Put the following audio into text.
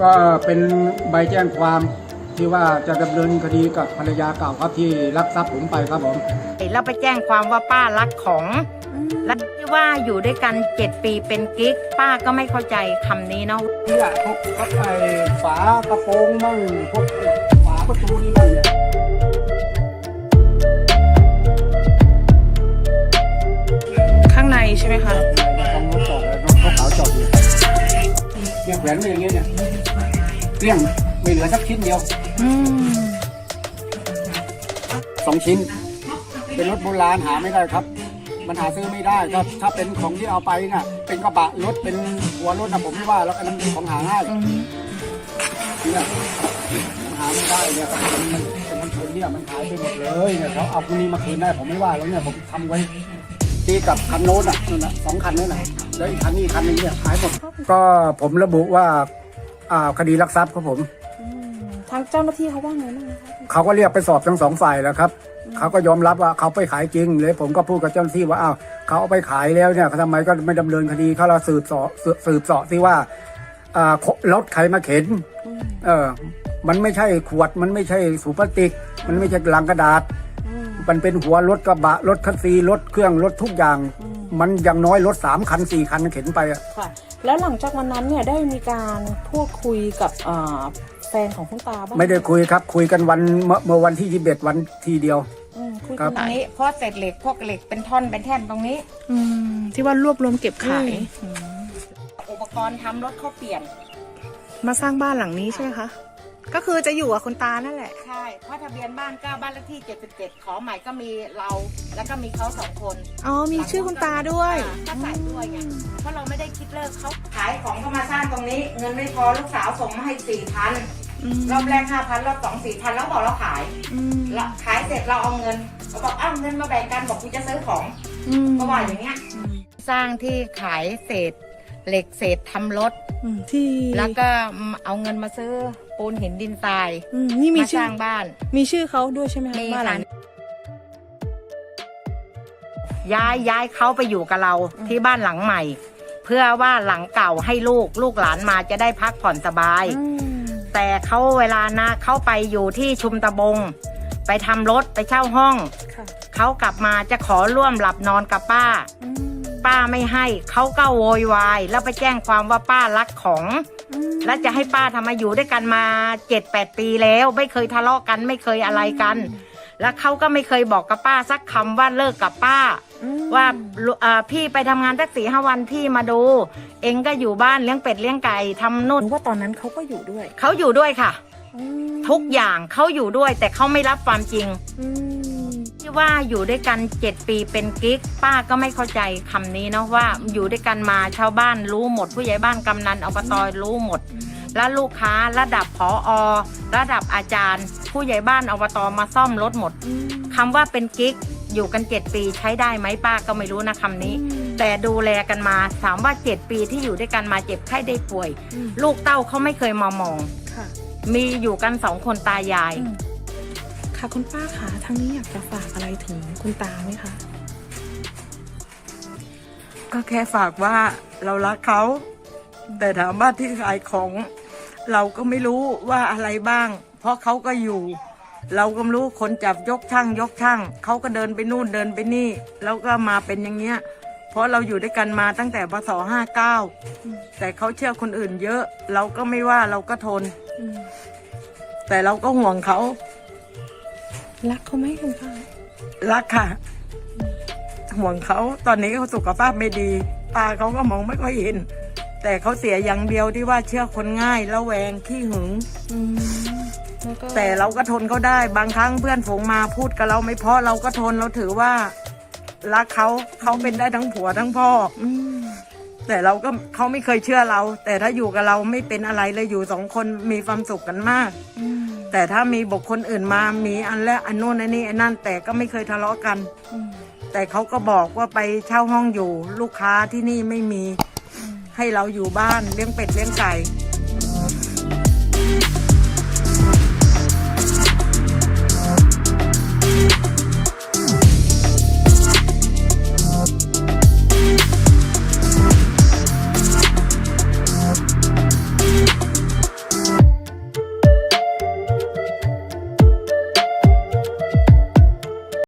ก็เป็นใบแจ้งความที่ว่าจะดำเนินคดีกับภรรยาเก่าครับที่ลักทรัพย์ผมไปครับผมแล้วไปแจ้งความว่าป้ารักของและที่ว่าอยู่ด้วยกันเจ็ดปีเป็นกิ๊ก ป้าก็ไม่เข้าใจคำนี้เนาะเนี่ยพวกไอ้ฝากระโปรงบ้างพวกฝาประตูนี่บ้าง แขวนไว้อย่างเงี้ยเนี่ยเกลี้ยงไม่เหลือสักชิ้นเดียวอืมสองชิ้น เป็นรถโบราณหาไม่ได้ครับ มันหาซื้อไม่ได้ถ้าถ้าเป็นของที่เอาไปน่ะ เป็นกระบะรถเป็นหัวรถนะผมไม่ว่าแล้วอันนั้นเป็นของหาง่ายเนี่ยหาไม่ได้เนี่ยครับมันมันเป็นมันชนเนี่ยมันหายไปหมดเลยเนี่ยเขาเอาพวกนี้มาคืนได้ผมไม่ว่าแล้วเนี่ยผมทำไว้ตีกับคันโน้นอะนั่นนะสองคันนั่นน่ะ แล้วอีกคันนี้อีกคันนึงเนี่ยหายหมดก็ผมระบุว่าอ่าคดีลักทรัพย์ครับผมทางเจ้าหน้าที่เขาว่าไงบ้างคะเขาก็เรียกไปสอบทั้งสองฝ่ายแล้วครับเขาก็ยอมรับว่าเขาไปขายจริงเลยผมก็พูดกับเจ้าหน้าที่ว่าอ้าวเขาเอาไปขายแล้วเนี่ยทำไมก็ไม่ดำเนินคดีเขาเราสืบเสอบสืบสืบเสอบที่ว่าอ่ารถใครมาเข็น เออ มันไม่ใช่ขวด มันไม่ใช่สูบพลาสติก มันไม่ใช่ลังกระดาษ มันเป็นหัวรถกระบะรถคันซีรถเครื่องรถทุกอย่าง มันอย่างน้อยรถสามคันสี่คันเข็นไปอะค่ะแล้วหลังจากวันนั้นเนี่ยได้มีการพูดคุยกับเอ่อแฟนของคุณตาบ้างไม่ได้คุยครับ คุยกันวันเมื่อเมื่อวันที่ยี่สิบเอ็ดวันทีเดียว อืมคุยครักับ นตรงนี้เพราะเศษเหล็กพวกเหล็กเป็นท่อนเป็นแท่นตรงนี้ อืมที่ว่ารวบรวมเก็บขาย อุปกรณ์ทำรถเขาเปลี่ยนมาสร้างบ้านหลังนี้ใช่ไหมคะ ก็คือจะอยู่กับคุณตานั่นแหละใช่ เพราะทะเบียนบ้านก็บ้านเลขที่ 77 ขอใหม่ก็มีเราแล้วก็มีเขาสองคนอ๋อมีชื่อคุณตาด้วยอ่าก็ใส่ด้วยไงเพราะเราไม่ได้คิดเลิกเขาขายของก็มาสร้างตรงนี้ เงินไม่พอลูกสาวส่งมาให้สี่พันอืมรอบแรกห้าพันรอบสองสี่พันแล้วบอกเราขายอืมแล้วขายเสร็จเราเอาเงินเราบอกเอาเงินมาแบ่งกันบอกกูจะซื้อของอืมก็ว่าอย่างเงี้ย สร้างที่ขายเศษ เหล็กเศษทำรถ อืมที่แล้วก็เอาเงินมาซื้อปูนหินดินทรายอืมนี่มีมาสชื่อร้างบ้าน มีชื่อเขาด้วยใช่ไหมคะมีบ้านหลัค่ะงนี้ ย้ายย้ายเขาไปอยู่กับเราที่บ้านหลังใหม่ เพื่อว่าหลังเก่าให้ลูกลูกหลานมาจะได้พักผ่อนสบายอืมแต่เขาเวลานะเขาไปอยู่ที่ชุมตะบง ไปทำรถไปเช่าห้อง ค่ะ เขากลับมาจะขอร่วมหลับนอนกับป้า อืม ป้าไม่ให้ เขาก็โวยวายแล้วไปแจ้งความว่าป้ารักของอืมแล้วจะให้ป้าทำไมาอยู่ด้วยกันมาเจ็ดแปดปีแล้ว ไม่เคยทะเลาะกันไม่เคยอะไรกัน แล้วเขาก็ไม่เคยบอกกับป้าสักคำว่าเลิกกับป้าอืมว่าเอ่อพี่ไปทำงานสักสี่ห้าวันพี่มาดู เองก็อยู่บ้านเลี้ยงเป็ดเลี้ยงไก่ทำนู่นหรือว่าตอนนั้นเขาก็อยู่ด้วยเขาอยู่ด้วยค่ะอืมทุกอย่างเขาอยู่ด้วยแต่เขาไม่รับความจริง อืมที่ ว่าอยู่ด้วยกันเจ็ดปีเป็นกิ๊ก ป้าก็ไม่เข้าใจคำนี้เนาะว่าอยู่ด้วยกันมาชาวบ้านรู้หมด ผู้ใหญ่บ้านกำนันอบตรู้หมด แล้วลูกค้าระดับผออระดับอาจารย์ ผู้ใหญ่บ้านอบตมาซ่อมรถหมดอืมคำว่าเป็นกิ๊กอยู่กันเจ็ดปีใช้ได้ไหมป้าก็ไม่รู้นะคำนี้ แต่ดูแลกันมาถามว่าเจ็ดปีที่อยู่ด้วยกันมาเจ็บไข้ได้ป่วยอืมลูกเต้าเขาไม่เคยมามองค่ะมีอยู่กันสองคนตายายอืม ค่ะคุณป้าคะทางนี้อยากจะฝากอะไรถึงคุณตาไหมคะ ก็แค่ฝากว่าเรารักเขา แต่ถามว่าที่ขายของ เราก็ไม่รู้ว่าอะไรบ้าง เพราะเขาก็อยู่ เราก็ไม่รู้คนจับยกช่างยกช่างเขาก็เดินไปนู่นเดินไปนี่ แล้วก็มาเป็นอย่างเงี้ย เพราะเราอยู่ด้วยกันมาตั้งแต่พศห้าเก้าแต่เขาเชื่อคนอื่นเยอะ เราก็ไม่ว่าเราก็ทนอืมแต่เราก็ห่วงเขา รักเขาไหมคุณป้ารักค่ะ ห่วงเขาตอนนี้เขาสุขภาพไม่ดี ตาเขาก็มองไม่ค่อยเห็น แต่เขาเสียอย่างเดียวที่ว่าเชื่อคนง่ายแล้วแวงขี้หึง อืมแล้วก็แต่เราก็ทนเขาได้บางครั้งเพื่อนฝูงมาพูดกับเราไม่เพราะเราก็ทนเราถือว่า รักเขาเขาเป็นได้ทั้งผัวทั้งพ่อ อืมแต่เราก็เขาไม่เคยเชื่อเรา แต่ถ้าอยู่กับเราไม่เป็นอะไรเลยอยู่สองคนมีความสุขกันมาก อืม แต่ถ้ามีบุคคลอื่นมามีอันและอันนู้นอันนี้อันนั่นแต่ก็ไม่เคยทะเลาะกัน แต่เขาก็บอกว่าไปเช่าห้องอยู่ ลูกค้าที่นี่ไม่มี ให้เราอยู่บ้านเลี้ยงเป็ดเลี้ยงไก่